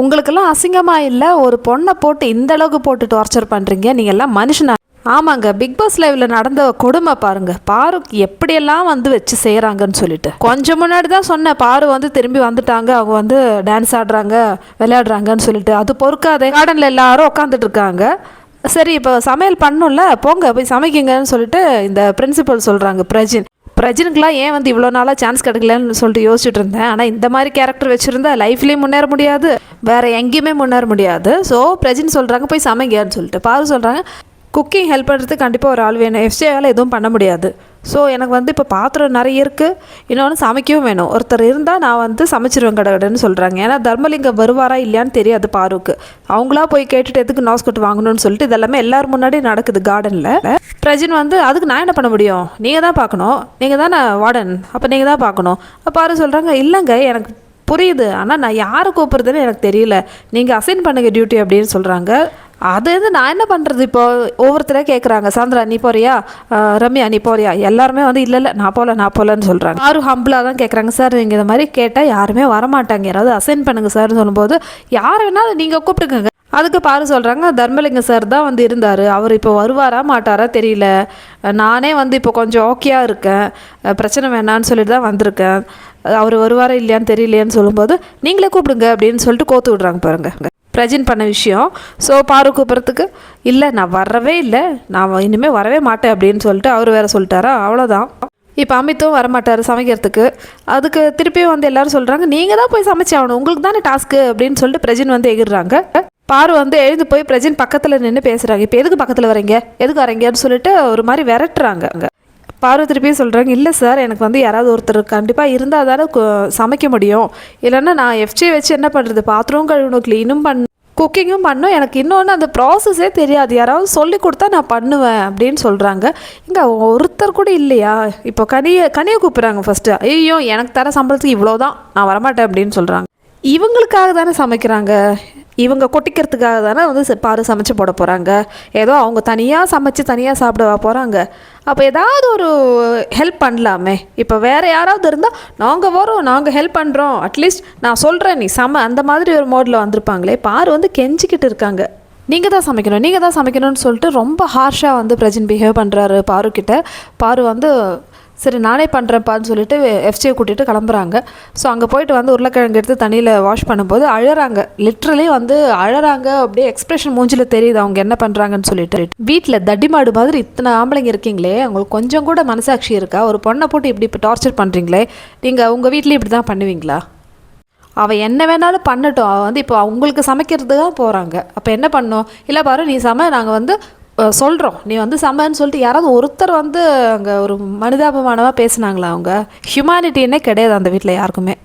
உங்களுக்கெல்லாம் அசிங்கமாக இல்லை? ஒரு பொண்ணை போட்டு இந்த அளவுக்கு போட்டு டார்ச்சர் பண்ணுறீங்க நீங்கள் எல்லாம் மனுஷனா? ஆமாங்க. பிக் பாஸ் லைவ்ல நடந்த கொடுமை பாருங்க. பாரு எப்படியெல்லாம் வந்து வச்சு செய்கிறாங்கன்னு சொல்லிட்டு. கொஞ்சம் முன்னாடி தான் சொன்னேன். பாரு வந்து திரும்பி வந்துட்டாங்க. அவங்க வந்து டான்ஸ் ஆடுறாங்க விளையாடுறாங்கன்னு சொல்லிட்டு. அது பொறுக்காதே. கார்டனில் எல்லாரும் உட்காந்துட்டு இருக்காங்க. சரி இப்போ சமையல் பண்ணும்ல? போங்க போய் சமைக்குங்கன்னு சொல்லிட்டு இந்த பிரின்சிபல் சொல்கிறாங்க பிரஜின். பிரஜினுக்குலாம் ஏன் வந்து இவ்வளோ நாளாக சான்ஸ் கிடைக்கலன்னு சொல்லிட்டு யோசிச்சுட்டு இருந்தேன். ஆனால் இந்த மாதிரி கேரக்டர் வச்சுருந்தா லைஃப்லேயும் முன்னேற முடியாது. வேற எங்கேயுமே முன்னேற முடியாது. ஸோ பிரஜின் சொல்கிறாங்க போய் சமைங்கன்னு சொல்லிட்டு. பாரு சொல்கிறாங்க குக்கிங் ஹெல்ப் பண்ணுறதுக்கு கண்டிப்பாக ஒரு ஆள் வேணும். எஃப்ஜேவால் எதுவும் பண்ண முடியாது. ஸோ எனக்கு வந்து இப்போ பாத்திரம் நிறைய இருக்குது இன்னொன்று சமைக்கவும் வேணும். ஒருத்தர் இருந்தால் நான் வந்து சமைச்சிருவேன் கடகடன்னு சொல்கிறாங்க ஏன்னா தர்மலிங்கம் வருவாரா இல்லையான்னு தெரியாது பாருக்கு. அவங்களா போய் கேட்டுட்டு எதுக்கு நாஸ்கட் வாங்கணும்னு சொல்லிட்டு இதெல்லாமே எல்லோரும் முன்னாடி நடக்குது கார்டனில் பிரஜின் வந்து அதுக்கு நான் என்ன பண்ண முடியும்? நீங்கள் தான் பார்க்கணும். நீங்கள் தானே வார்டன். அப்போ நீங்கள் தான் பார்க்கணும். அப்போ பாரு சொல்கிறாங்க இல்லைங்க எனக்கு புரியுது. ஆனால் நான் யாரை கூப்பிட்றதுன்னு எனக்கு தெரியல. நீங்கள் அசைன் பண்ணுங்க டியூட்டி அப்படின்னு சொல்கிறாங்க அது வந்து நான் என்ன பண்ணுறது இப்போ ஒவ்வொருத்தராக கேட்குறாங்க சாந்திரா நீ போறியா? ரம்யா நீ போறியா? எல்லாருமே வந்து இல்லை இல்லை நான் போகல நான் போகலன்னு சொல்கிறாங்க யாரும் ஹம்பிளாக தான் கேட்குறாங்க சார் நீங்கள் இந்த மாதிரி கேட்டால் யாருமே வரமாட்டாங்க. யாராவது அசைன் பண்ணுங்க சார்னு சொல்லும்போது யார் வேணாலும் நீங்கள் கூப்பிட்டுக்கோங்க. அதுக்கு பாரு சொல்கிறாங்க தர்மலிங்க சார் தான் வந்து இருந்தார். அவர் இப்போ வருவாரா மாட்டாரா தெரியல. நானே வந்து இப்போ கொஞ்சம் ஓகேயாக இருக்கேன். பிரச்சனை வேணான்னு சொல்லிட்டு தான் வந்திருக்கேன். அவர் வருவாரா இல்லையான்னு தெரியலையான்னு சொல்லும்போது நீங்களே கூப்பிடுங்க அப்படின்னு சொல்லிட்டு கோத்து விட்றாங்க பாருங்க. பிரஜின் பண்ண விஷயம். ஸோ பாரு கூப்பிட்றதுக்கு இல்லை நான் வரவே இல்லை. நான் இனிமேல் வரவே மாட்டேன் அப்படின்னு சொல்லிட்டு அவர் வேறு சொல்லிட்டாரா? அவ்வளோதான் இப்போ அமித்தும் வரமாட்டார் சமைக்கிறதுக்கு. அதுக்கு திருப்பியும் வந்து எல்லாரும் சொல்கிறாங்க நீங்கள் தான் போய் சமைச்சு ஆகணும். உங்களுக்கு தானே டாஸ்க்கு அப்படின்னு சொல்லிட்டு பிரஜின் வந்து எகிடுறாங்க பாரு வந்து எழுந்து போய் பிரஜின் பக்கத்தில் நின்று பேசுகிறாங்க இப்போ எதுக்கு பக்கத்தில் வரீங்க? எதுக்கு வரீங்கன்னு சொல்லிட்டு ஒரு மாதிரி விரட்டுறாங்க. பார்வை திருப்பியும் சொல்கிறாங்க இல்லை சார் எனக்கு வந்து யாராவது ஒருத்தர் கண்டிப்பாக இருந்தால் தானே சமைக்க முடியும். இல்லைன்னா நான் எஃப்ஜே வச்சு என்ன பண்ணுறது பாத்ரூம் கழுவணும் க்ளீனும் பண்ண குக்கிங்கும் பண்ணும். எனக்கு இன்னொன்று அந்த ப்ராசஸே தெரியாது. யாராவது சொல்லி கொடுத்தா நான் பண்ணுவேன் அப்படின்னு சொல்கிறாங்க இங்கே ஒருத்தர் கூட இல்லையா? இப்போ கனியை கனியை கூப்பிட்றாங்க ஃபஸ்ட்டு ஐயோ எனக்கு தர சம்பளத்துக்கு இவ்வளோ தான் நான் வரமாட்டேன் அப்படின்னு சொல்கிறாங்க இவங்களுக்காக தானே சமைக்கிறாங்க? இவங்க கொட்டிக்கிறதுக்காக தானே வந்து பாரு சமைச்சு போட போகிறாங்க ஏதோ அவங்க தனியாக சமைச்சு தனியாக சாப்பிடவா போகிறாங்க அப்போ ஏதாவது ஒரு ஹெல்ப் பண்ணலாமே. இப்போ வேறு யாராவது இருந்தால் நாங்கள் வரோம் நாங்கள் ஹெல்ப் பண்ணுறோம் அட்லீஸ்ட் நான் சொல்கிறேன் நீ சம அந்த மாதிரி ஒரு மோடில் வந்திருப்பாங்களே. பாரு வந்து கெஞ்சிக்கிட்டு இருக்காங்க. நீங்கள் தான் சமைக்கணும் நீங்கள் தான் சமைக்கணும்னு சொல்லிட்டு ரொம்ப ஹார்ஷாக வந்து பிரஜன் பிஹேவ் பண்ணுறாரு பாரு கிட்ட. பாரு வந்து சரி நானே பண்ணுறேன்ப்பான்னு சொல்லிட்டு எஃப்சியை கூட்டிகிட்டு கிளம்புறாங்க. ஸோ அங்கே போயிட்டு வந்து உருளைக்கிழங்கு எடுத்து தண்ணியில் வாஷ் பண்ணும்போது அழறாங்க. லிட்ரலி வந்து அழறாங்க. அப்படியே எக்ஸ்பிரஷன் மூஞ்சில் தெரியுது. அவங்க என்ன பண்ணுறாங்கன்னு சொல்லிட்டு. வீட்டில் தடிமாடு மாதிரி இத்தனை ஆம்பளைங்க இருக்கீங்களே. அவங்களுக்கு கொஞ்சம் கூட மனசாட்சி இருக்கா? ஒரு பொண்ணை போட்டு இப்படி இப்போ டார்ச்சர் பண்ணுறீங்களே நீங்கள் உங்கள் வீட்லேயும் இப்படி தான் பண்ணுவீங்களா? அவள் என்ன வேணாலும் பண்ணட்டும். அவள் வந்து இப்போ அவங்களுக்கு சமைக்கிறது தான் போகிறாங்க அப்போ என்ன பண்ணோம்? இல்லை பாரு நீ சம. நாங்கள் வந்து சொல்கிறோம் நீ வந்து சம்மன்னு சொல்லிட்டு யாராவது ஒருத்தர் வந்து அங்கே ஒரு மனிதாபிமானமாக பேசுனாங்களா அவங்க? ஹியூமானிட்டின்னே கிடையாது அந்த வீட்டில் யாருக்குமே.